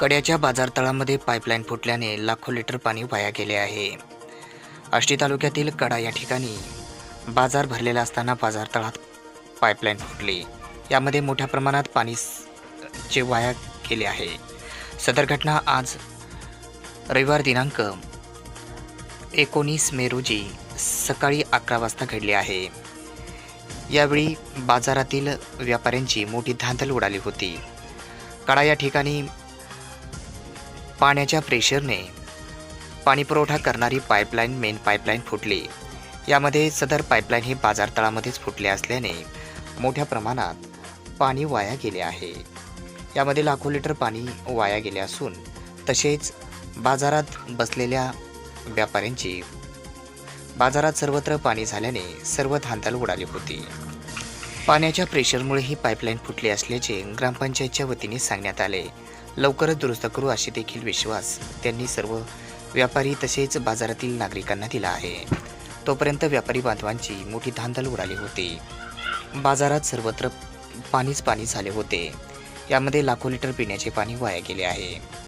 कड्याच्या बाजारतळामध्ये पाईपलाईन फुटल्याने लाखो लिटर पाणी वाया गेले आहे. आष्टी तालुक्यातील कडा या ठिकाणी बाजार भरलेला असताना बाजारतळात पाईपलाईन फुटली. यामध्ये मोठ्या प्रमाणात पाणी चे वाया गेले आहे. सदर घटना आज रविवार दिनांक एकोणीस मे रोजी सकाळी अकरा वाजता घडली आहे. यावेळी बाजारातील व्यापाऱ्यांची मोठी धांदल उडाली होती. कडा या ठिकाणी पाण्याच्या प्रेशरने पाणीपुरवठा करणारी पाईपलाईन मेन पाईपलाईन फुटली. यामध्ये सदर पाईपलाईन ही बाजारतळामध्येच फुटले असल्याने मोठ्या प्रमाणात पाणी वाया गेले आहे. यामध्ये लाखो लिटर पाणी वाया गेले असून तसेच बाजारात बसलेल्या व्यापाऱ्यांची बाजारात सर्वत्र पाणी झाल्याने सर्व धांदल उडाली होती. पाण्याच्या प्रेशरमुळे ही पाईपलाईन फुटली असल्याचे ग्रामपंचायतच्या वतीने सांगण्यात आले. लवकरच दुरुस्त करू अशी देखील विश्वास त्यांनी सर्व व्यापारी तसेच बाजारातील नागरिकांना दिला आहे. तोपर्यंत व्यापारी बांधवांची मोठी धांदल उडाली होती. बाजारात सर्वत्र पाणीच पाणी झाले होते. यामध्ये लाखो लिटर पिण्याचे पाणी वाया गेले आहे.